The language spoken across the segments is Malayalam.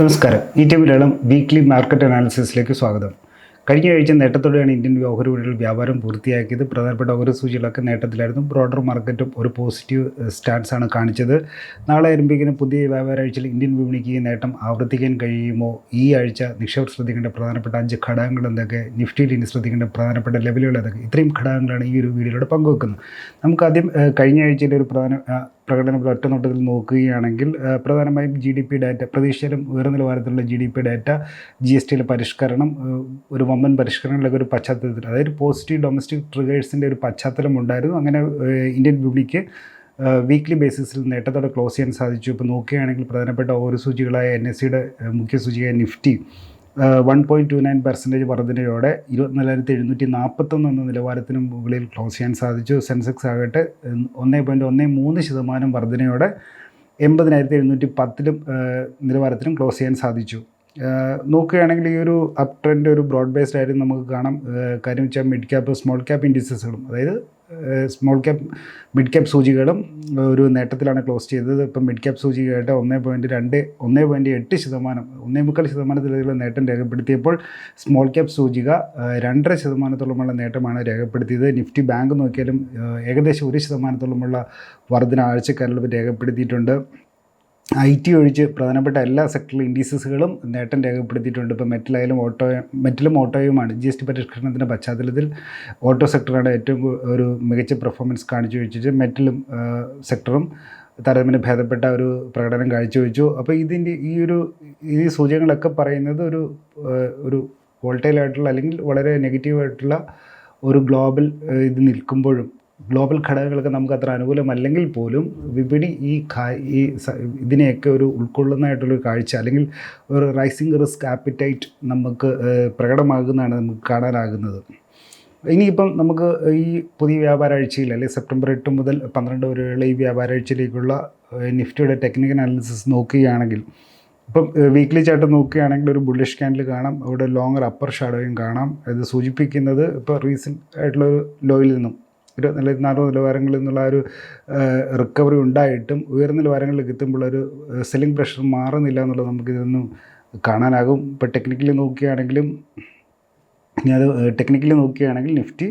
നമസ്കാരം. E T Malayalam weekly market അനാലിസിസിലേക്ക് സ്വാഗതം. കഴിഞ്ഞ ആഴ്ച നേട്ടത്തോടെയാണ് ഇന്ത്യൻ ഓഹരി വിപണികൾ വ്യാപാരം പൂർത്തിയാക്കിയത്. പ്രധാനപ്പെട്ട ഓഹരി സൂചികളൊക്കെ നേട്ടത്തിലായിരുന്നു. ബ്രോഡർ മാർക്കറ്റും ഒരു പോസിറ്റീവ് സ്റ്റാൻസ് ആണ് കാണിച്ചത്. നാളെ ആരംഭിക്കുന്ന പുതിയ വ്യാപാര ആഴ്ചയിൽ ഇന്ത്യൻ വിപണിക്ക് ഈ നേട്ടം ആവർത്തിക്കാൻ കഴിയുമോ? ഈ ആഴ്ച നിക്ഷേപർ ശ്രദ്ധിക്കേണ്ട പ്രധാനപ്പെട്ട അഞ്ച് ഘടകങ്ങൾ എന്തൊക്കെ? നിഫ്റ്റിയിൽ ഇനി ശ്രദ്ധിക്കേണ്ട പ്രധാനപ്പെട്ട ലെവലുകൾ എന്തൊക്കെ? ഇത്രയും ഘടകങ്ങളാണ് ഈ ഒരു വീഡിയോയിലൂടെ പങ്കുവെക്കുന്നത്. നമുക്ക് ആദ്യം കഴിഞ്ഞ ആഴ്ചയിലെ ഒരു പ്രധാന പ്രകടനം ഒറ്റ നോട്ടത്തിൽ നോക്കുകയാണെങ്കിൽ പ്രധാനമായും ജി ഡി പി ഡാറ്റ പ്രതീക്ഷയിലും ഉയർന്ന നിലവാരത്തിലുള്ള G D P data G S ടിയിലെ പരിഷ്കരണം ഒരു വമ്പൻ പരിഷ്കരണങ്ങളൊക്കെ ഒരു പശ്ചാത്തലത്തിൽ അതായത് പോസിറ്റീവ് ഡൊമസ്റ്റിക് ട്രിഗേഴ്സിന്റെ ഒരു പശ്ചാത്തലം ഉണ്ടായിരുന്നു. അങ്ങനെ ഇന്ത്യൻ വിപണിക്ക് വീക്ക്ലി ബേസിസിൽ നേട്ടത്തോടെ ക്ലോസ് ചെയ്യാൻ സാധിച്ചു. ഇപ്പോൾ നോക്കുകയാണെങ്കിൽ പ്രധാനപ്പെട്ട ഓരോ സൂചികളായ എൻ എസ് സിയുടെ മുഖ്യ സൂചികയായ Nifty one point two nine percentage വർധനയോടെ ഇരുപത്തിനാലായിരത്തി എഴുന്നൂറ്റി നാൽപ്പത്തൊന്ന് എന്ന നിലവാരത്തിന് മുകളിൽ ക്ലോസ് ചെയ്യാൻ സാധിച്ചു. സെൻസെക്സ് ആകട്ടെ ഒന്നേ പോയിന്റ് ഒന്നേ മൂന്ന് ശതമാനം വർധനയോടെ എൺപതിനായിരത്തി എഴുന്നൂറ്റി പത്തിലും നിലവാരത്തിലും ക്ലോസ് ചെയ്യാൻ സാധിച്ചു. നോക്കുകയാണെങ്കിൽ ഈ ഒരു അപ് ട്രെൻഡ് ഒരു ബ്രോഡ് ബേസ്ഡ് ആയിരുന്നു നമുക്ക് കാണാം. കാര്യം വെച്ചാൽ മിഡ് ക്യാപ്പ് സ്മോൾ ക്യാപ്പ് ഇൻഡിസസുകളും അതായത് സ്മോൾ ക്യാപ്പ് മിഡ് ക്യാപ്പ് സൂചികളും ഒരു നേട്ടത്തിലാണ് ക്ലോസ് ചെയ്തത്. ഇപ്പം മിഡ് ക്യാപ്പ് സൂചികയായിട്ട് ഒന്നേ പോയിന്റ് രണ്ട് ഒന്നേ പോയിന്റ് എട്ട് ശതമാനം ഒന്നേ മുക്കാൽ ശതമാനത്തിലുള്ള നേട്ടം രേഖപ്പെടുത്തിയപ്പോൾ സ്മോൾ ക്യാപ്പ് സൂചിക രണ്ടര ശതമാനത്തോളമുള്ള നേട്ടമാണ് രേഖപ്പെടുത്തിയത്. നിഫ്റ്റി ബാങ്ക് നോക്കിയാലും ഏകദേശം ഒരു ശതമാനത്തോളമുള്ള വർധന ആഴ്ചക്കാരിൽ രേഖപ്പെടുത്തിയിട്ടുണ്ട്. ഐ ടി ഒഴിച്ച് പ്രധാനപ്പെട്ട എല്ലാ സെക്ടറിൽ ഇൻഡീസസുകളും നേട്ടം രേഖപ്പെടുത്തിയിട്ടുണ്ട്. ഇപ്പോൾ മെറ്റലായാലും ഓട്ടോ മെറ്റലും ഓട്ടോയുമാണ്. ജി എസ് ടി പരിഷ്കരണത്തിന്റെ പശ്ചാത്തലത്തിൽ ഓട്ടോ സെക്ടറാണ് ഏറ്റവും ഒരു മികച്ച പെർഫോമൻസ് കാണിച്ചു വെച്ചിട്ട് മെറ്റലും സെക്ടറും താരതമ്യം ഭേദപ്പെട്ട ഒരു പ്രകടനം കാഴ്ചവെച്ചു അപ്പോൾ ഇതിന്റെ ഈ ഒരു ഈ സൂചകങ്ങളൊക്കെ പറയുന്നത് ഒരു ഒരു വോൾട്ടൈലായിട്ടുള്ള അല്ലെങ്കിൽ വളരെ നെഗറ്റീവായിട്ടുള്ള ഒരു ഗ്ലോബൽ ഇത് നിൽക്കുമ്പോഴും ഗ്ലോബൽ ഘടകങ്ങളൊക്കെ നമുക്ക് അത്ര അനുകൂലമല്ലെങ്കിൽ പോലും വിപണി ഈ ഈ ഇതിനെയൊക്കെ ഒരു ഉൾക്കൊള്ളുന്നതായിട്ടുള്ളൊരു കാഴ്ച അല്ലെങ്കിൽ ഒരു റൈസിങ് റിസ്ക് ആപ്പിറ്റൈറ്റ് നമുക്ക് പ്രകടമാകുന്നതാണ് നമുക്ക് കാണാനാകുന്നത്. ഇനിയിപ്പം നമുക്ക് ഈ പുതിയ വ്യാപാരാഴ്ചയിൽ അല്ലെങ്കിൽ സെപ്റ്റംബർ എട്ട് മുതൽ പന്ത്രണ്ട് വരെയുള്ള ഈ വ്യാപാരാഴ്ചയിലേക്കുള്ള നിഫ്റ്റിയുടെ ടെക്നിക്കൽ അനാലിസിസ് നോക്കുകയാണെങ്കിൽ ഇപ്പം വീക്ക്ലി ചാർട്ട് നോക്കുകയാണെങ്കിൽ ഒരു ബുള്ളിഷ് ക്യാൻഡിൽ കാണാം അവിടെ ലോങ്ങർ അപ്പർ ഷാഡോയും കാണാം. ഇത് സൂചിപ്പിക്കുന്നത് ഇപ്പോൾ റീസെന്റ് ആയിട്ടുള്ള ഒരു ലോയിൽ നിന്നും. ഒരു നല്ല നാലോ നിലവാരങ്ങളിൽ നിന്നുള്ള ഒരു റിക്കവറി ഉണ്ടായിട്ടും ഉയർന്ന നിലവാരങ്ങളിലേക്ക് എത്തുമ്പോൾ ഒരു സെല്ലിംഗ് പ്രഷർ മാറുന്നില്ല എന്നുള്ളത് നമുക്ക് ഇതൊന്നും കാണാനാകും. ഇപ്പോൾ ടെക്നിക്കലി നോക്കുകയാണെങ്കിലും ഇനി അത് ടെക്നിക്കലി നോക്കുകയാണെങ്കിൽ നിഫ്റ്റി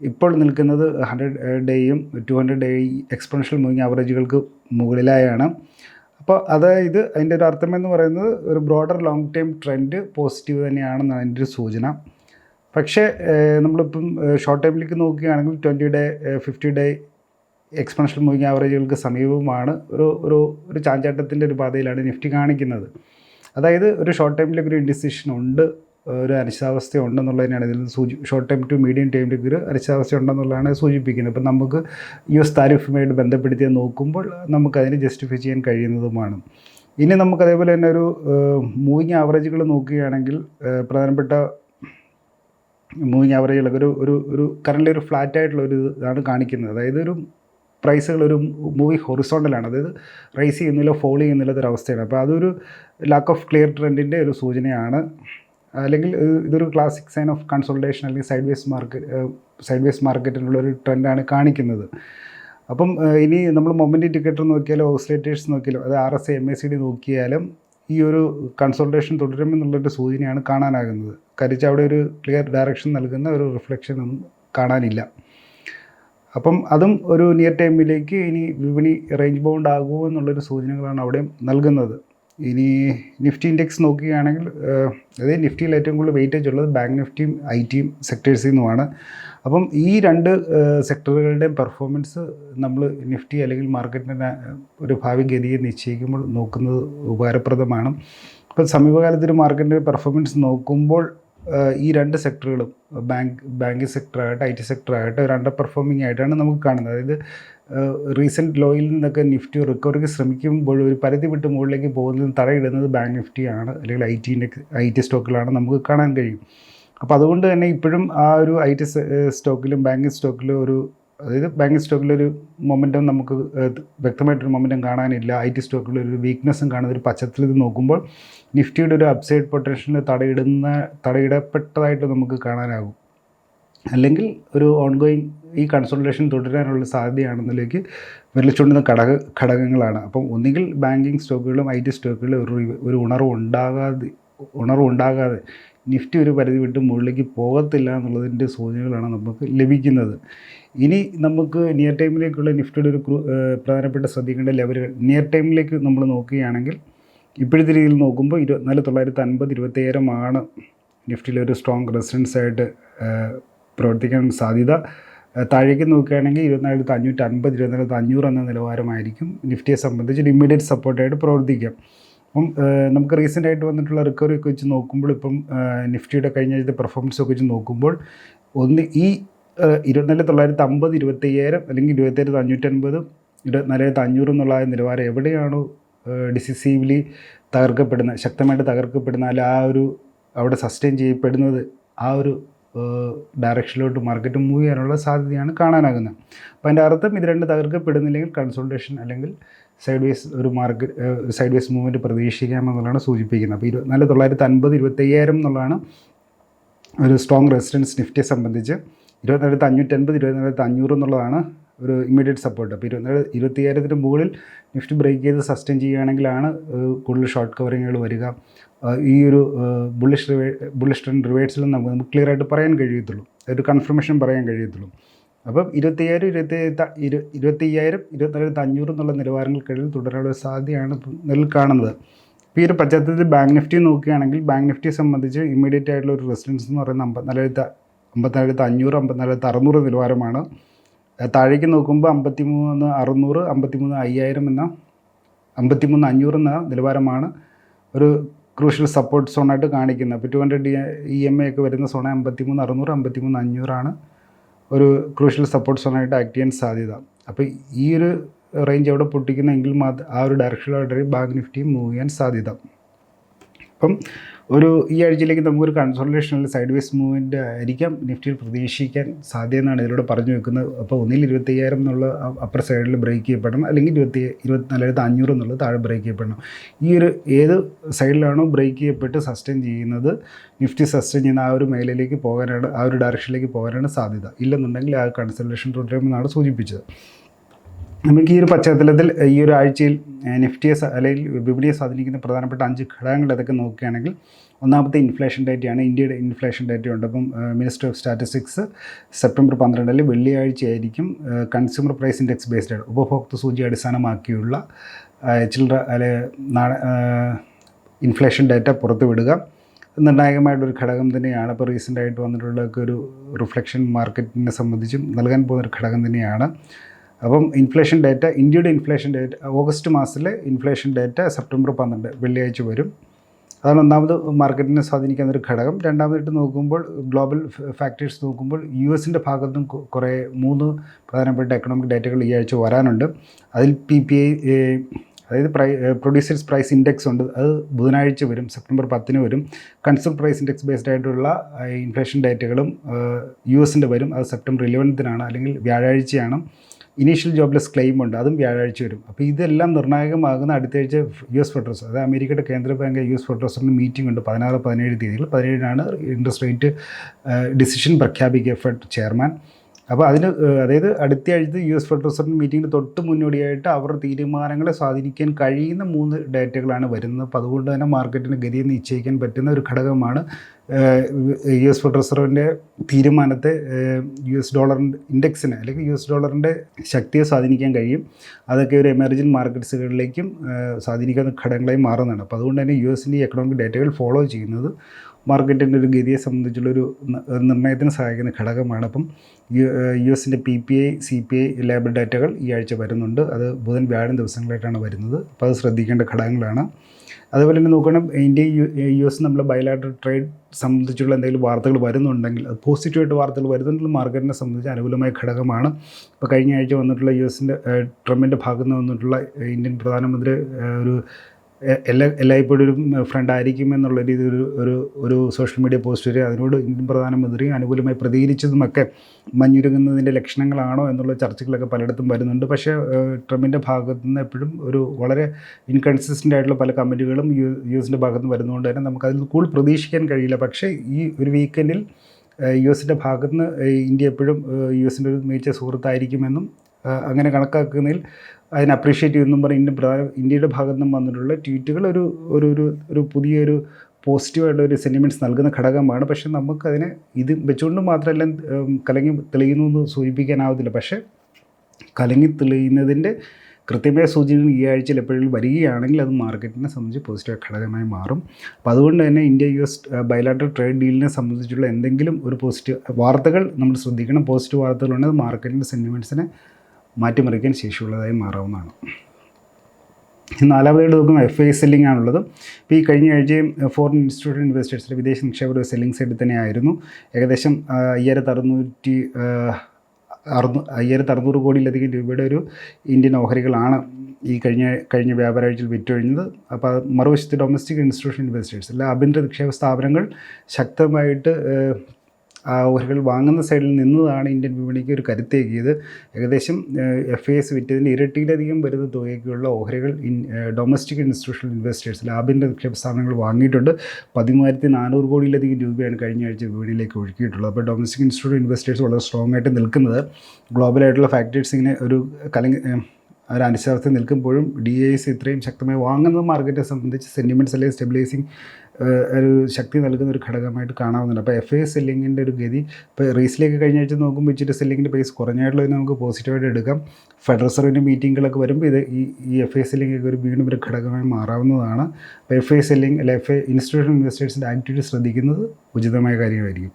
ഇപ്പോൾ നിൽക്കുന്നത് hundred ഡേയും two hundred day exponential moving ആവറേജുകൾക്ക് മുകളിലായാണ്. അപ്പോൾ അതായത് അതിന്റെ ഒരു അർത്ഥം എന്ന് പറയുന്നത് ഒരു broader long time trend positive തന്നെയാണെന്നാണ് എന്റെ ഒരു സൂചന. പക്ഷേ നമ്മളിപ്പം ഷോർട്ട് ടൈമിലേക്ക് നോക്കുകയാണെങ്കിൽ twenty day fifty day exponential moving ആവറേജുകൾക്ക് സമീപമാണ് ഒരു ഒരു ഒരു ചാഞ്ചാട്ടത്തിന്റെ ഒരു പാതയിലാണ് നിഫ്റ്റി കാണിക്കുന്നത്. അതായത് ഒരു ഷോർട്ട് ടൈമിലേക്ക് ഒരു ഇൻഡിസിഷൻ ഉണ്ട് ഒരു അനിശ്ചിതാവസ്ഥ ഉണ്ടെന്നുള്ളതിനാണ് ഇതിൽ സൂചി ഷോർട്ട് ടൈം ടു മീഡിയം ടൈമിലേക്ക് ഒരു അനിശ്ചിതാവസ്ഥ ഉണ്ടെന്നുള്ളതാണ് സൂചിപ്പിക്കുന്നത്. ഇപ്പം നമുക്ക് യു എസ് താരിഫുമായിട്ട് ബന്ധപ്പെടുത്തി നോക്കുമ്പോൾ നമുക്കതിനെ ജസ്റ്റിഫൈ ചെയ്യാൻ കഴിയുന്നതുമാണ്. ഇനി നമുക്ക് അതേപോലെ തന്നെ ഒരു മൂവിങ് ആവറേജുകൾ നോക്കുകയാണെങ്കിൽ പ്രധാനപ്പെട്ട മൂവിങ് ആവറേജുകളൊക്കെ ഒരു ഒരു ഒരു കറന്റ് ഒരു ഫ്ലാറ്റ് ആയിട്ടുള്ള ഒരു ഇതാണ് കാണിക്കുന്നത്. അതായത് ഒരു പ്രൈസുകൾ ഒരു മൂവി ഹൊറിസോണ്ടലാണ് അതായത് റൈസ് ചെയ്യുന്നില്ല ഫോൾ ചെയ്യുന്നില്ലാത്ത ഒരു അവസ്ഥയാണ്. അപ്പോൾ അതൊരു ലാക്ക് ഓഫ് ക്ലിയർ ട്രെൻഡിന്റെ ഒരു സൂചനയാണ്. അല്ലെങ്കിൽ ഇതൊരു ക്ലാസിക് സൈൻ ഓഫ് കൺസൾട്ടേഷൻ അല്ലെങ്കിൽ sideways market sideways മാർക്കറ്റിനുള്ള ഒരു ട്രെൻഡാണ് കാണിക്കുന്നത്. അപ്പം ഇനി നമ്മൾ മൊമെന്റ് ടിക്കറ്റ് നോക്കിയാലും ഓസിലേറ്റേഴ്സ് നോക്കിയാലും അത് R S M A C D നോക്കിയാലും ഈ ഒരു കൺസൾട്ടേഷൻ തുടരുമെന്നുള്ളൊരു സൂചനയാണ് കാണാനാകുന്നത്. കരിച്ച് അവിടെ ഒരു ക്ലിയർ ഡയറക്ഷൻ നൽകുന്ന ഒരു റിഫ്ലക്ഷൻ ഒന്നും കാണാനില്ല. അപ്പം അതും ഒരു നിയർ ടൈമിലേക്ക് ഇനി വിപണി റേഞ്ച് ബൗണ്ട് ആകുമോ എന്നുള്ളൊരു സൂചനകളാണ് അവിടെ നൽകുന്നത്. ഇനി നിഫ്റ്റി ഇൻഡെക്സ് നോക്കുകയാണെങ്കിൽ അതായത് നിഫ്റ്റിയിൽ ഏറ്റവും കൂടുതൽ വെയിറ്റേജ് ഉള്ളത് ബാങ്ക് നിഫ്റ്റിയും ഐ ടിയും സെക്ടേഴ്സിൽ നിന്നുമാണ്. അപ്പം ഈ രണ്ട് സെക്ടറുകളുടെയും പെർഫോമൻസ് നമ്മൾ നിഫ്റ്റി അല്ലെങ്കിൽ മാർക്കറ്റിന്റെ ഒരു ഭാവി ഗതിയെ നിശ്ചയിക്കുമ്പോൾ നോക്കുന്നത് ഉപകാരപ്രദമാണ്. ഇപ്പം സമീപകാലത്ത് ഒരു മാർക്കറ്റിന്റെ പെർഫോമൻസ് നോക്കുമ്പോൾ ഈ രണ്ട് സെക്ടറുകളും ബാങ്ക് ബാങ്കിങ് സെക്ടറായിട്ട് ഐ ടി സെക്ടറായിട്ട് ഒരു അണ്ടർ പെർഫോമിംഗ് ആയിട്ടാണ് നമുക്ക് കാണുന്നത്. അതായത് റീസെന്റ് ലോയിൽ നിന്നൊക്കെ നിഫ്റ്റി റിക്കവറിക്ക് ശ്രമിക്കുമ്പോൾ ഒരു പരിധി വിട്ട് മുകളിലേക്ക് പോകുന്നതിന് തടയിടുന്നത് ബാങ്ക് നിഫ്റ്റിയാണ് അല്ലെങ്കിൽ ഐ ടി ഐ ടി സ്റ്റോക്കിലാണ് നമുക്ക് കാണാൻ കഴിയും. അപ്പോൾ അതുകൊണ്ട് തന്നെ ഇപ്പോഴും ആ ഒരു ഐ ടി സ്റ്റോക്കിലും ബാങ്കിങ് സ്റ്റോക്കിലും ഒരു അതായത് ബാങ്കിങ് സ്റ്റോക്കിലൊരു മൊമെന്റം നമുക്ക് വ്യക്തമായിട്ടൊരു മൊമെന്റം കാണാനില്ല. ഐ ടി സ്റ്റോക്കിലൊരു വീക്ക്നെസ്സും കാണുന്ന ഒരു പശ്ചാത്തലത്തിൽ ഇത് നോക്കുമ്പോൾ നിഫ്റ്റിയുടെ ഒരു അപ്സൈഡ് പൊട്ടൻഷ്യൽ തടയിടുന്ന തടയിടപ്പെട്ടതായിട്ട് നമുക്ക് കാണാനാകും. അല്ലെങ്കിൽ ഒരു ഓൺഗോയിങ് ഈ കൺസൾട്ടേഷൻ തുടരാനുള്ള സാധ്യതയാണെന്നിലേക്ക് വിരലിച്ചുകൊണ്ടുന്ന ഘടക ഘടകങ്ങളാണ്. അപ്പം ഒന്നുകിൽ ബാങ്കിങ് സ്റ്റോക്കുകളും ഐ ടി സ്റ്റോക്കുകളും ഒരു ഒരു ഉണർവ് ഉണ്ടാകാതെ ഉണർവ് ഉണ്ടാകാതെ നിഫ്റ്റി ഒരു പരിധി വിട്ട് മുകളിലേക്ക് പോകത്തില്ല എന്നുള്ളതിന്റെ സൂചനകളാണ് നമുക്ക് ലഭിക്കുന്നത്. ഇനി നമുക്ക് നിയർ ടൈമിലേക്കുള്ള നിഫ്റ്റിയുടെ ഒരു പ്രധാനപ്പെട്ട ശ്രദ്ധിക്കേണ്ട ലെവലുകൾ നിയർ ടൈമിലേക്ക് നമ്മൾ നോക്കുകയാണെങ്കിൽ ഇപ്പോഴത്തെ രീതിയിൽ നോക്കുമ്പോൾ ഇരുപത്തിനാല് തൊള്ളായിരത്തി അൻപത് ഇരുപത്തേഴമാണ് നിഫ്റ്റിയിലെ ഒരു സ്ട്രോങ് റെസിസ്റ്റൻസ് ആയിട്ട് പ്രവർത്തിക്കാൻ സാധ്യത. താഴേക്ക് നോക്കുകയാണെങ്കിൽ ഇരുപത്തിനാലായിരത്തി അഞ്ഞൂറ്റി അൻപത് ഇരുപത്തിനാലായിരത്തി അഞ്ഞൂറ് എന്ന നിലവാരമായിരിക്കും നിഫ്റ്റിയെ സംബന്ധിച്ച് ഒരു ഇമ്മീഡിയറ്റ് സപ്പോർട്ടായിട്ട് പ്രവർത്തിക്കാം. അപ്പം നമുക്ക് റീസെന്റ് ആയിട്ട് വന്നിട്ടുള്ള റിക്കവറി ഒക്കെ വെച്ച് നോക്കുമ്പോൾ ഇപ്പം നിഫ്റ്റിയുടെ കഴിഞ്ഞ പെർഫോമൻസ് ഒക്കെ വെച്ച് നോക്കുമ്പോൾ ഒന്ന് ഈ ഇരുപത്തിനാല് തൊള്ളായിരത്തി അമ്പത് ഇരുപത്തയ്യായിരം അല്ലെങ്കിൽ ഇരുപത്തേഴ് അഞ്ഞൂറ്റൻപത് ഇരുപത്തിനാലായിരത്തി അഞ്ഞൂറ് എന്നുള്ള നിലവാരം എവിടെയാണോ ഡിസിസീവ്ലി തകർക്കപ്പെടുന്ന ശക്തമായിട്ട് തകർക്കപ്പെടുന്ന അല്ല ആ ഒരു അവിടെ സസ്റ്റെയിൻ ചെയ്യപ്പെടുന്നത് ആ ഒരു ഡയറക്ഷനിലോട്ട് മാർക്കറ്റ് മൂവ് ചെയ്യാനുള്ള സാധ്യതയാണ് കാണാനാകുന്നത്. അപ്പോൾ അതിന്റെ അർത്ഥം ഇത് രണ്ട് തകർക്കപ്പെടുന്നില്ലെങ്കിൽ കൺസൾട്ടേഷൻ അല്ലെങ്കിൽ സൈഡ് വേസ് ഒരു മാർക്കറ്റ് സൈഡ് വേസ് മൂവ്മെന്റ് പ്രതീക്ഷിക്കാമെന്നുള്ളതാണ് സൂചിപ്പിക്കുന്നത്. അപ്പോൾ ഇരുപത്തിനാല് തൊള്ളായിരത്തി അൻപത് ഇരുപത്തയ്യായിരം എന്നുള്ളതാണ് ഒരു സ്ട്രോങ് റെസിഡൻസ് നിഫ്റ്റിയെ സംബന്ധിച്ച്. ഇരുപത്തിനാലായിരത്തി അഞ്ഞൂറ്റൻപത് ഇരുപത്തിനായിരത്തി അഞ്ഞൂറ് എന്നുള്ളതാണ് ഒരു ഇമ്മീഡിയറ്റ് സപ്പോർട്ട് അപ്പോൾ ഇരുപത്തിനാല് ഇരുപത്തിയ്യായിരത്തിന് മുകളിൽ നിഫ്റ്റ് ബ്രേക്ക് ചെയ്ത് സസ്റ്റെയിൻ ചെയ്യുകയാണെങ്കിലാണ് കൂടുതൽ ഷോർട്ട് കവറിങ്ങുകൾ വരിക. ഈ ഒരു ബുള്ളിഷ് റിവേ ബുള്ളിഷ് ട്രെൻഡ് റിവേഴ്സിൽ നമുക്ക് നമുക്ക് ക്ലിയർ ആയിട്ട് പറയാൻ കഴിയത്തുള്ളൂ. ഒരു കൺഫർമേഷൻ പറയാൻ കഴിയത്തുള്ളൂ. അപ്പം ഇരുപത്തയ്യായിരം ഇരുപത്തി ഇരു ഇരുപത്തയ്യായിരം ഇരുപത്തിനായിരത്തി അഞ്ഞൂറ് എന്നുള്ള നിലവാരങ്ങൾക്കിടയിൽ തുടരാനുള്ള സാധ്യതയാണ് ഇപ്പം കാണുന്നത്. ഇപ്പോൾ ഈ ഒരു പശ്ചാത്തലത്തിൽ ബാങ്ക് നിഫ്റ്റി നോക്കുകയാണെങ്കിൽ ബാങ്ക് നിഫ്റ്റിയെ സംബന്ധിച്ച് ഇമ്മീഡിയറ്റ് ആയിട്ടുള്ള ഒരു റെസിഡൻസ് എന്ന് പറയുന്നത് അമ്പത്തിനാലായിരത്തി അമ്പത്തിനാലായിരത്തി അഞ്ഞൂറ് അമ്പത്തിനാലായിരത്തി അറുന്നൂറ് നിലവാരമാണ്. താഴേക്ക് നോക്കുമ്പോൾ അമ്പത്തി മൂന്ന് അറുന്നൂറ് അമ്പത്തി മൂന്ന് അയ്യായിരം എന്ന അമ്പത്തി മൂന്ന് അഞ്ഞൂറ് എന്ന നിലവാരമാണ് ഒരു ക്രൂഷ്യൽ സപ്പോർട്ട് സോണായിട്ട് കാണിക്കുന്നത്. അപ്പോൾ two hundred E M I ഒക്കെ വരുന്ന സോണ അമ്പത്തി മൂന്ന് അറുന്നൂറ് അമ്പത്തി മൂന്ന് അഞ്ഞൂറാണ്. ഒരു ക്രൂഷ്യൽ സപ്പോർട്ട് സോണായിട്ട് ആക്ട് ചെയ്യാൻ സാധ്യത. അപ്പോൾ ഈ ഒരു റേഞ്ച് അവിടെ പൊട്ടിക്കുന്നെങ്കിൽ മാത്രം ആ ഒരു ഡയറക്ഷനിലോട്ട് ബാങ്ക് നിഫ്റ്റി മൂവ് ചെയ്യാൻ സാധ്യത. അപ്പം ഒരു ഈ ആഴ്ചയിലേക്ക് നമുക്കൊരു കൺസോൾട്ടേഷനിൽ സൈഡ് വേസ് മൂവ്മെന്റ് ആയിരിക്കാം. നിഫ്റ്റിയിൽ പ്രതീക്ഷിക്കാൻ സാധ്യത എന്നാണ് ഇതിലൂടെ പറഞ്ഞു വെക്കുന്നത്. അപ്പോൾ ഒന്നിൽ ഇരുപത്തയ്യായിരം എന്നുള്ള അപ്പർ സൈഡിൽ ബ്രേക്ക് ചെയ്യപ്പെടണം. അല്ലെങ്കിൽ ഇരുപത്തി ഇരുപത്തിനാലായിരത്തി അഞ്ഞൂറ് എന്നുള്ളത് താഴെ ബ്രേക്ക് ചെയ്യപ്പെടണം. ഈ ഒരു ഏത് സൈഡിലാണോ ബ്രേക്ക് ചെയ്യപ്പെട്ട് സസ്റ്റെയിൻ ചെയ്യുന്നത് നിഫ്റ്റി സസ്റ്റെയിൻ ചെയ്യുന്ന ആ ഒരു മേഖലയിലേക്ക് പോകാനാണ് ആ ഒരു ഡയറക്ഷനിലേക്ക് പോകാനാണ് സാധ്യത. ഇല്ലെന്നുണ്ടെങ്കിൽ ആ കൺസൾട്ടേഷൻ തുടരുമെന്നാണ് സൂചിപ്പിച്ചത്. നമുക്ക് ഈ ഒരു പശ്ചാത്തലത്തിൽ ഈ ഒരു ആഴ്ചയിൽ നിഫ്റ്റിയെ അല്ലെങ്കിൽ വിപണിയെ സ്വാധീനിക്കുന്ന പ്രധാനപ്പെട്ട അഞ്ച് ഘടകങ്ങൾ ഏതൊക്കെ നോക്കുകയാണെങ്കിൽ ഒന്നാമത്തെ ഇൻഫ്ലേഷൻ ഡേറ്റയാണ് ഇന്ത്യയുടെ ഇൻഫ്ലേഷൻ ഡേറ്റ ഉണ്ട്. അപ്പം മിനിസ്റ്റർ ഓഫ് സ്റ്റാറ്റിസ്റ്റിക്സ് സെപ്റ്റംബർ പന്ത്രണ്ടിൽ വെള്ളിയാഴ്ചയായിരിക്കും കൺസ്യൂമർ പ്രൈസ് ഇൻഡെക്സ് ബേസ്ഡ് ഉപഭോക്തൃ സൂചി അടിസ്ഥാനമാക്കിയുള്ള ചിൽഡ്ര അല്ലെ ഇൻഫ്ലേഷൻ ഡേറ്റ പുറത്തുവിടുക. നിർണായകമായിട്ടൊരു ഘടകം തന്നെയാണ്. ഇപ്പോൾ റീസെന്റായിട്ട് വന്നിട്ടുള്ള ഒരു റിഫ്ലക്ഷൻ മാർക്കറ്റിനെ സംബന്ധിച്ചും നൽകാൻ പോകുന്ന ഒരു ഘടകം തന്നെയാണ്. അപ്പം ഇൻഫ്ലേഷൻ ഡേറ്റ ഇന്ത്യയുടെ ഇൻഫ്ലേഷൻ ഡേറ്റ ഓഗസ്റ്റ് മാസത്തിലെ ഇൻഫ്ലേഷൻ ഡേറ്റ സെപ്റ്റംബർ പന്ത്രണ്ട് വെള്ളിയാഴ്ച വരും. അതാണ് ഒന്നാമത് മാർക്കറ്റിനെ സ്വാധീനിക്കുന്ന ഒരു ഘടകം. രണ്ടാമതായിട്ട് നോക്കുമ്പോൾ ഗ്ലോബൽ ഫാക്ടേഴ്സ് നോക്കുമ്പോൾ യു എസിന്റെ ഭാഗത്തും കുറേ മൂന്ന് പ്രധാനപ്പെട്ട എക്കണോമിക് ഡേറ്റകൾ ഈ ആഴ്ച വരാനുണ്ട്. അതിൽ പി പി ഐ അതായത് പ്രൈ പ്രൊഡ്യൂസേഴ്സ് പ്രൈസ് ഇൻഡെക്സ് ഉണ്ട്. അത് ബുധനാഴ്ച വരും സെപ്റ്റംബർ പത്തിന് വരും. കൺസ്യൂമർ പ്രൈസ് ഇൻഡെക്സ് ബേസ്ഡ് ആയിട്ടുള്ള ഇൻഫ്ലേഷൻ ഡേറ്റകളും യു എസിന്റെ വരും. അത് സെപ്റ്റംബർ ഇലവൻത്തിനാണ് അല്ലെങ്കിൽ വ്യാഴാഴ്ചയാണ്. ഇനീഷ്യൽ ജോബ്ലെസ് ക്ലെയിം ഉണ്ട് അതും വ്യാഴാഴ്ച വരും. അപ്പോൾ ഇതെല്ലാം നിർണായകമാകുന്ന അടുത്തയാഴ്ച യു എസ് ഫെഡറസ് അതായത് അമേരിക്കയുടെ കേന്ദ്ര ബാങ്ക് യു എസ് ഫെഡറസിന് മീറ്റിംഗ് ഉണ്ട് പതിനാറ് പതിനേഴ് തീയതികൾ പതിനേഴിനാണ് ഇൻട്രസ്റ്റ് റേറ്റ് ഡിസിഷൻ പ്രഖ്യാപിക്കുക ഫെഡ് ചെയർമാൻ അപ്പോൾ അതിന് അതായത് അടുത്ത ആഴ്ച യു എസ് ഫെഡറൽ റിസർവ് മീറ്റിംഗിന് തൊട്ട് മുന്നോടിയായിട്ട് അവർ തീരുമാനങ്ങളെ സ്വാധീനിക്കാൻ കഴിയുന്ന മൂന്ന് ഡേറ്റകളാണ് വരുന്നത്. അപ്പോൾ അതുകൊണ്ട് തന്നെ മാർക്കറ്റിന് ഗതിയെ നിശ്ചയിക്കാൻ പറ്റുന്ന ഒരു ഘടകമാണ് യു എസ് ഫെഡറൽ റിസർവിന്റെ തീരുമാനത്തെ യു എസ് ഡോളറിന്റെ ഇൻഡെക്സിനെ അല്ലെങ്കിൽ യു എസ് ഡോളറിന്റെ ശക്തിയെ സ്വാധീനിക്കാൻ കഴിയും. അതൊക്കെ ഒരു എമർജിങ് മാർക്കറ്റ്സുകളിലേക്കും സ്വാധീനിക്കുന്ന ഘടകങ്ങളായി മാറുന്നതാണ്. അപ്പോൾ അതുകൊണ്ട് തന്നെ യു എസിന്റെ എക്കണോമിക് ഡേറ്റകൾ ഫോളോ ചെയ്യുന്നത് മാർക്കറ്റിന്റെ ഒരു ഗതിയെ സംബന്ധിച്ചുള്ളൊരു നിർണയത്തിന് സഹായിക്കുന്ന ഘടകമാണ്. അപ്പം യു എസിന്റെ P P I C P I labour ഡാറ്റകൾ ഈ ആഴ്ച വരുന്നുണ്ട്. അത് ബുധൻ വ്യാഴം ദിവസങ്ങളായിട്ടാണ് വരുന്നത്. അപ്പോൾ അത് ശ്രദ്ധിക്കേണ്ട ഘടകങ്ങളാണ്. അതുപോലെ തന്നെ നോക്കണം ഇന്ത്യ യു എസ് നമ്മൾ ബയലാറ്റർ ട്രേഡ് സംബന്ധിച്ചുള്ള എന്തെങ്കിലും വാർത്തകൾ വരുന്നുണ്ടെങ്കിൽ അത് പോസിറ്റീവായിട്ട് വാർത്തകൾ വരുന്നുണ്ടെങ്കിൽ മാർക്കറ്റിനെ സംബന്ധിച്ച് അനുകൂലമായ ഘടകമാണ്. ഇപ്പോൾ കഴിഞ്ഞ ആഴ്ച വന്നിട്ടുള്ള യു എസിന്റെ ട്രംപിന്റെ ഭാഗത്ത് നിന്ന് വന്നിട്ടുള്ള ഇന്ത്യൻ പ്രധാനമന്ത്രി ഒരു എല്ലാ എല്ലായ്പ്പോഴും ഒരു ഫ്രണ്ട് ആയിരിക്കും എന്നുള്ള രീതിയിൽ ഒരു ഒരു ഒരു സോഷ്യൽ മീഡിയ പോസ്റ്റ് വരെ അതിനോട് ഇന്ത്യൻ പ്രധാനമന്ത്രി അനുകൂലമായി പ്രതികരിച്ചതുമൊക്കെ മഞ്ഞുരുങ്ങുന്നതിന്റെ ലക്ഷണങ്ങളാണോ എന്നുള്ള ചർച്ചകളൊക്കെ പലയിടത്തും വരുന്നുണ്ട്. പക്ഷേ ട്രംപിന്റെ ഭാഗത്തു നിന്ന് എപ്പോഴും ഒരു വളരെ ഇൻകൺസിസ്റ്റന്റ് ആയിട്ടുള്ള പല കമന്റുകളും യു യു എസിന്റെ ഭാഗത്ത് നിന്ന് വരുന്നതുകൊണ്ട് തന്നെ നമുക്കതിൽ കൂടുതൽ പ്രതീക്ഷിക്കാൻ കഴിയില്ല. പക്ഷേ ഈ ഒരു വീക്കെൻഡിൽ യു എസിന്റെ ഭാഗത്ത് നിന്ന് ഇന്ത്യ എപ്പോഴും യു എസിന്റെ ഒരു മികച്ച സുഹൃത്തായിരിക്കുമെന്നും അങ്ങനെ കണക്കാക്കുന്നതിൽ അതിനെ അപ്രീഷിയേറ്റ് ചെയ്യുന്നു പറഞ്ഞ് ഇന്ത്യൻ ഇന്ത്യയുടെ ഭാഗത്ത് നിന്നും വന്നിട്ടുള്ള ട്വീറ്റുകൾ ഒരു ഒരു ഒരു പുതിയൊരു പോസിറ്റീവായിട്ടുള്ള ഒരു സെന്റിമെന്റ്സ് നൽകുന്ന ഘടകമാണ്. പക്ഷേ നമുക്കതിനെ ഇത് വെച്ചുകൊണ്ട് മാത്രമല്ല കലങ്ങി തെളിയുന്നു എന്ന് സൂചിപ്പിക്കാനാവത്തില്ല. പക്ഷേ കലങ്ങി തെളിയുന്നതിന്റെ കൃത്യമായ സൂചനകൾ ഈ ആഴ്ചയിൽ എപ്പോഴും വരികയാണെങ്കിൽ അത് മാർക്കറ്റിനെ സംബന്ധിച്ച് പോസിറ്റീവ് ഘടകമായി മാറും. അപ്പോൾ അതുകൊണ്ട് തന്നെ India U S bilateral trade ഡീലിനെ സംബന്ധിച്ചുള്ള എന്തെങ്കിലും ഒരു പോസിറ്റീവ് വാർത്തകൾ നമ്മൾ ശ്രദ്ധിക്കണം. പോസിറ്റീവ് വാർത്തകളുണ്ടെങ്കിൽ മാർക്കറ്റിന്റെ സെന്റിമെന്റ്സിനെ മാറ്റിമറിക്കാൻ ശേഷിയുള്ളതായി മാറാവുന്നതാണ്. നാലാമതായിട്ട് നോക്കുമ്പോൾ എഫ് ഐ സെല്ലിംഗ് ആണുള്ളത്. ഇപ്പോൾ ഈ കഴിഞ്ഞ ആഴ്ചയും ഫോറിൻ ഇൻസ്റ്റിറ്റ്യൂഷൻ ഇൻവെസ്റ്റേഴ്സിൽ വിദേശ നിക്ഷേപകർ സെല്ലിംഗ് സൈഡിൽ തന്നെയായിരുന്നു. ഏകദേശം അയ്യായിരത്തി അറുന്നൂറ്റി അറുന്നൂ അയ്യായിരത്തി അറുന്നൂറ് കോടിയിലധികം രൂപയുടെ ഒരു ഇന്ത്യൻ ഓഹരികളാണ് ഈ കഴിഞ്ഞ കഴിഞ്ഞ വ്യാപാരാഴ്ചയിൽ വിറ്റൊഴിഞ്ഞത്. അപ്പോൾ മറുവശത്ത് ഡൊമസ്റ്റിക് ഇൻസ്റ്റിറ്റ്യൂഷൻ ഇൻവെസ്റ്റേഴ്സ് അല്ല ആഭ്യന്തര നിക്ഷേപ സ്ഥാപനങ്ങൾ ശക്തമായിട്ട് ഓഹരികൾ വാങ്ങുന്ന സൈഡിൽ നിന്നതാണ് ഇന്ത്യൻ വിപണിക്ക് ഒരു കരുത്തേക്കിയത് ഏകദേശം എഫ് ഐ എസ് വിറ്റതിന്റെ ഇരട്ടിയിലധികം വരുന്ന തുകയ്ക്കുള്ള ഓഹരികൾ ഇൻ ഡൊമസ്റ്റിക് ഇൻസ്റ്റിറ്റ്യൂഷണൽ ഇൻവെസ്റ്റേഴ്സ് ആഭ്യന്തര നിക്ഷേപ സ്ഥാപനങ്ങൾ വാങ്ങിയിട്ടുണ്ട്. പതിമൂവായിരത്തി നാനൂറ് കോടിയിലധികം രൂപയാണ് കഴിഞ്ഞ ആഴ്ച വിപണിയിലേക്ക് ഒഴുക്കിയിട്ടുള്ളത്. അപ്പോൾ ഡൊമസ്റ്റിക് ഇൻസ്റ്റിറ്റ്യൂഷൻ ഇൻവെസ്റ്റേഴ്സ് വളരെ സ്ട്രോങ് ആയിട്ട് നിൽക്കുന്നത്. ഗ്ലോബലായിട്ടുള്ള ഫാക്ടേഴ്സ് ഇങ്ങനെ ഒരു കലങ്ങി ഒരു അനിശ്ചിതാവസ്ഥയിൽ നിൽക്കുമ്പോഴും ഡി എസ് ഇത്രയും ശക്തമായി വാങ്ങുന്ന മാർക്കറ്റിനെ സംബന്ധിച്ച് സെന്റിമെന്റ്സ് അല്ലെങ്കിൽ സ്റ്റെബിലൈസിങ് ഒരു ശക്തി നൽകുന്ന ഒരു ഘടകമായിട്ട് കാണാവുന്നുണ്ട്. അപ്പോൾ എഫ് ഐ സെല്ലിങ്ങിന്റെ ഒരു ഗതി ഇപ്പോൾ റീസിലേക്ക് കഴിഞ്ഞ ആഴ്ച നോക്കുമ്പോൾ ഇച്ചിരി സെല്ലിങ്ങിന്റെ പേസ് കുറഞ്ഞായിട്ടുള്ളത് നമുക്ക് പോസിറ്റീവായിട്ട് എടുക്കാം. ഫെഡറൽ റിസർവിന്റെ മീറ്റിങ്ങുകളൊക്കെ വരുമ്പോൾ ഇത് ഈ ഈ എഫ് ഐ സെല്ലിംഗ് ഒരു വീണ്ടും ഒരു ഘടകമായി മാറാവുന്നതാണ്. അപ്പോൾ എഫ് ഐ സെല്ലിംഗ് അല്ലെ എഫ് ഐ ഇൻസ്റ്റിറ്റ്യൂഷൻ ഇൻവെസ്റ്റേഴ്സിന്റെ ആക്ടിവിറ്റി ശ്രദ്ധിക്കുന്നത് ഉചിതമായ കാര്യമായിരിക്കും.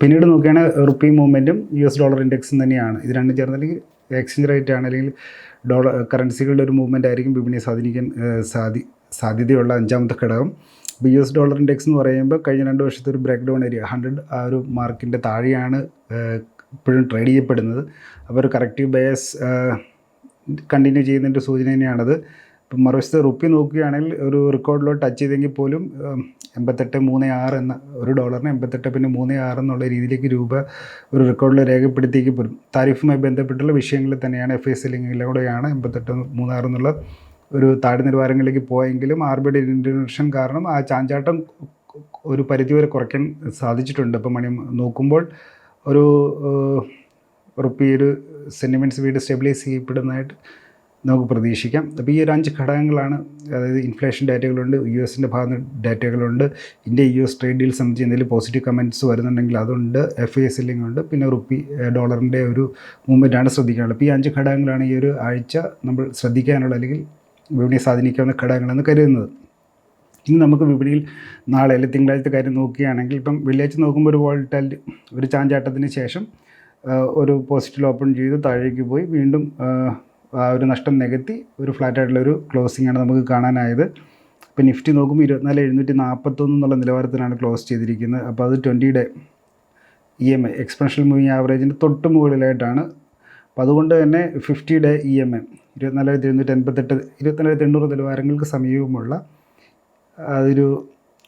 പിന്നീട് നോക്കുകയാണെങ്കിൽ റുപ്പി മൂവ്മെന്റും യു എസ് ഡോളർ ഇൻഡെക്സും തന്നെയാണ്. ഇത് രണ്ടും ചേർന്നല്ലെങ്കിൽ എക്സ്ചേഞ്ച് റേറ്റ് ആണ് അല്ലെങ്കിൽ ഡോളർ കറൻസികളുടെ ഒരു മൂവ്മെന്റ് ആയിരിക്കും വിപണിയെ സ്വാധീനിക്കാൻ സാധി സാധ്യതയുള്ള അഞ്ചാമത്തെ ഘടകം. ഇപ്പോൾ യു എസ് ഡോളർ ഇൻഡെക്സ് എന്ന് പറയുമ്പോൾ കഴിഞ്ഞ രണ്ട് വർഷത്തെ ഒരു ബ്രേക്ക് ഡൗൺ ഏരിയ ഹൺഡ്രഡ് ആ ഒരു മാർക്കിന്റെ താഴെയാണ് ഇപ്പോഴും ട്രേഡ് ചെയ്യപ്പെടുന്നത്. അപ്പോൾ ഒരു കറക്റ്റീവ് ബയസ് കണ്ടിന്യൂ ചെയ്യുന്നതിന്റെ സൂചന തന്നെയാണത്. ഇപ്പം മറുവശത്ത് റുപ്പി നോക്കുകയാണെങ്കിൽ ഒരു റെക്കോർഡിലോ ടച്ച് ചെയ്തെങ്കിൽ പോലും എൺപത്തെട്ട് മൂന്ന് ആറ് എന്ന ഒരു ഡോളറിന് എൺപത്തെട്ട് പിന്നെ മൂന്ന് ആറ് എന്നുള്ള രീതിയിലേക്ക് രൂപ ഒരു റെക്കോർഡിൽ രേഖപ്പെടുത്തിയേക്ക് പോലും താരിഫുമായി ബന്ധപ്പെട്ടുള്ള വിഷയങ്ങളിൽ തന്നെയാണ് എഫ് എസ് എല്ലിങ്ങിലൂടെയാണ് എൺപത്തെട്ട് മൂന്ന് എന്നുള്ള ഒരു താഴെ നിലവാരങ്ങളിലേക്ക് പോയെങ്കിലും ആർ ബി ഡി ഇന്റർവെൻഷൻ കാരണം ആ ചാഞ്ചാട്ടം ഒരു പരിധിവരെ കുറയ്ക്കാൻ സാധിച്ചിട്ടുണ്ട്. ഇപ്പം മണി നോക്കുമ്പോൾ ഒരു റുപ്പി ഒരു സെന്റിമെന്റ്സ് വീട് സ്റ്റെബിലൈസ് ചെയ്യപ്പെടുന്നതായിട്ട് നമുക്ക് പ്രതീക്ഷിക്കാം. അപ്പോൾ ഈ ഒരു അഞ്ച് ഘടകങ്ങളാണ് അതായത് ഇൻഫ്ലേഷൻ ഡാറ്റകളുണ്ട് യു എസിന്റെ ഭാഗത്ത് ഡാറ്റകളുണ്ട് India U S trade deal സംബന്ധിച്ച് എന്തെങ്കിലും പോസിറ്റീവ് കമന്റ്സ് വരുന്നുണ്ടെങ്കിൽ അതുണ്ട് എഫ് ഐ എസ് എല്ലിംഗ് ഉണ്ട് പിന്നെ റുപ്പി ഡോളറിന്റെ ഒരു മൂവ്മെന്റാണ് ശ്രദ്ധിക്കാനുള്ളത്. അപ്പോൾ ഈ അഞ്ച് ഘടകങ്ങളാണ് ഈ ഒരു ആഴ്ച നമ്മൾ ശ്രദ്ധിക്കാനുള്ള അല്ലെങ്കിൽ വിപണിയെ സ്വാധീനിക്കാവുന്ന ഘടകങ്ങളെന്ന് കരുതുന്നത്. ഇനി നമുക്ക് വിപണിയിൽ നാളെ അല്ലെങ്കിൽ തിങ്കളാഴ്ച കാര്യം നോക്കുകയാണെങ്കിൽ ഇപ്പം വെള്ളിയാഴ്ച നോക്കുമ്പോൾ ഒരു വോൾട്ടാലിറ്റി ഒരു ചാഞ്ചാട്ടത്തിന് ശേഷം ഒരു പോസിറ്റീവ് ഓപ്പൺ ചെയ്ത് താഴേക്ക് പോയി വീണ്ടും ആ, ഒരു നഷ്ടം നികത്തി ഒരു ഫ്ലാറ്റ് ആയിട്ടുള്ള ഒരു ക്ലോസിംഗ് ആണ് നമുക്ക് കാണാനായത്. ഇപ്പം നിഫ്റ്റി നോക്കുമ്പോൾ ഇരുപത്തിനാല് എഴുന്നൂറ്റി നാൽപ്പത്തൊന്ന് എന്നുള്ള നിലവാരത്തിലാണ് ക്ലോസ് ചെയ്തിരിക്കുന്നത്. അപ്പോൾ അത് ട്വന്റിയുടെ E M I exponential moving ആവറേജിന്റെ തൊട്ട് മുകളിലായിട്ടാണ് അപ്പോൾ അതുകൊണ്ട് തന്നെ fifty day E M I ഇരുപത്തിനാലായിരത്തി എഴുന്നൂറ്റി എൺപത്തെട്ട് ഇരുപത്തിനാലായിരത്തി എണ്ണൂറ് നിലവാരങ്ങൾക്ക് സമീപമുള്ള അതൊരു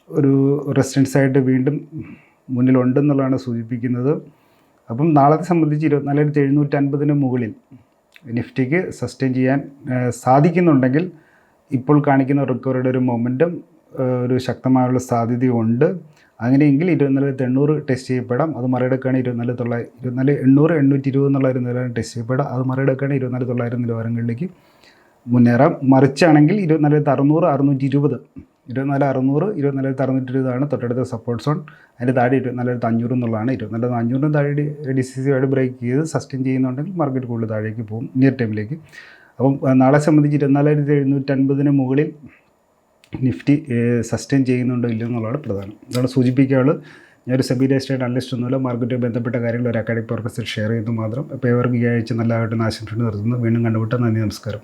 ഒരു റെസിസ്റ്റൻസ് ആയിട്ട് വീണ്ടും മുന്നിലുണ്ടെന്നുള്ളതാണ് സൂചിപ്പിക്കുന്നത്. അപ്പം നാളത്തെ സംബന്ധിച്ച് ഇരുപത്തിനാലായിരത്തി എഴുന്നൂറ്റി അൻപതിന് മുകളിൽ നിഫ്റ്റിക്ക് സസ്റ്റെയിൻ ചെയ്യാൻ സാധിക്കുന്നുണ്ടെങ്കിൽ ഇപ്പോൾ കാണിക്കുന്ന റിക്കവറിയുടെ ഒരു മൊമെന്റും ഒരു ശക്തമായുള്ള സാധ്യതയുണ്ട്. അങ്ങനെയെങ്കിൽ ഇരുപത്തിനാല് എണ്ണൂറ് ടെസ്റ്റ് ചെയ്യപ്പെടാം. അത് മറികടക്കുകയാണെങ്കിൽ ഇരുപത്തിനാല് തൊള്ളായിരം ഇരുപത്തിനാല് എണ്ണൂറ് എണ്ണൂറ്റി ഇരുപത് എന്നുള്ള ഒരു നിലവാരം ടെസ്റ്റ് ചെയ്യപ്പെടാം. അത് മറികടക്കുകയാണെങ്കിൽ ഇരുപത്തിനാല് തൊള്ളായിരം നിലവാരങ്ങളിലേക്ക് മുന്നേറാം. മറിച്ചാണെങ്കിൽ ഇരുപത്തിനാലായിരത്തി അറുന്നൂറ് അറുന്നൂറ്റി ഇരുപത് ഇരുപത്തിനാല് അറുന്നൂറ് ഇരുപത്തിനാലായിരത്തി അറുന്നൂറ്റി ഇരുപതാണ് തൊട്ടടുത്ത സപ്പോർട്ട് സോൺ അതിന്റെ താഴെ ഇരുപത്തിനാലായിരത്തി അഞ്ഞൂറ് എന്നുള്ളതാണ്. ഇരുപത്തിനാലായിരത്തി അഞ്ഞൂറിന് താഴെ ഡി സി സി ആയിട്ട് ബ്രേക്ക് ചെയ്ത് സസ്റ്റെയിൻ ചെയ്യുന്നുണ്ടെങ്കിൽ മാർക്കറ്റ് കൂടുതൽ താഴേക്ക് പോകും നിയർ ടൈമിലേക്ക് അപ്പം നാളെ സംബന്ധിച്ച് ഇരുപത്തിനാലായിരത്തി എഴുന്നൂറ്റൻപതിന് മുകളിൽ നിഫ്റ്റി സസ്റ്റെയിൻ ചെയ്യുന്നുണ്ടോ ഇല്ലയോ എന്നുള്ളതാണ് പ്രധാനം. ഇതാണ് ഞാൻ ഒരു സെബി രജിസ്റ്റേഡ് അനലിസ്റ്റ് ഒന്നുമില്ല. മാർക്കറ്റുമായി ബന്ധപ്പെട്ട കാര്യങ്ങൾ ഒരു അക്കാഡമിക് പർപ്പസിൽ ഷെയർ ചെയ്തു മാത്രം. അപ്പോൾ ഇവർക്ക് ഈ ആഴ്ച നല്ലതായിട്ട് ആശംസ നിർത്തുന്നു. വീണ്ടും കണ്ടുമുട്ടാൻ നന്ദി നമസ്കാരം.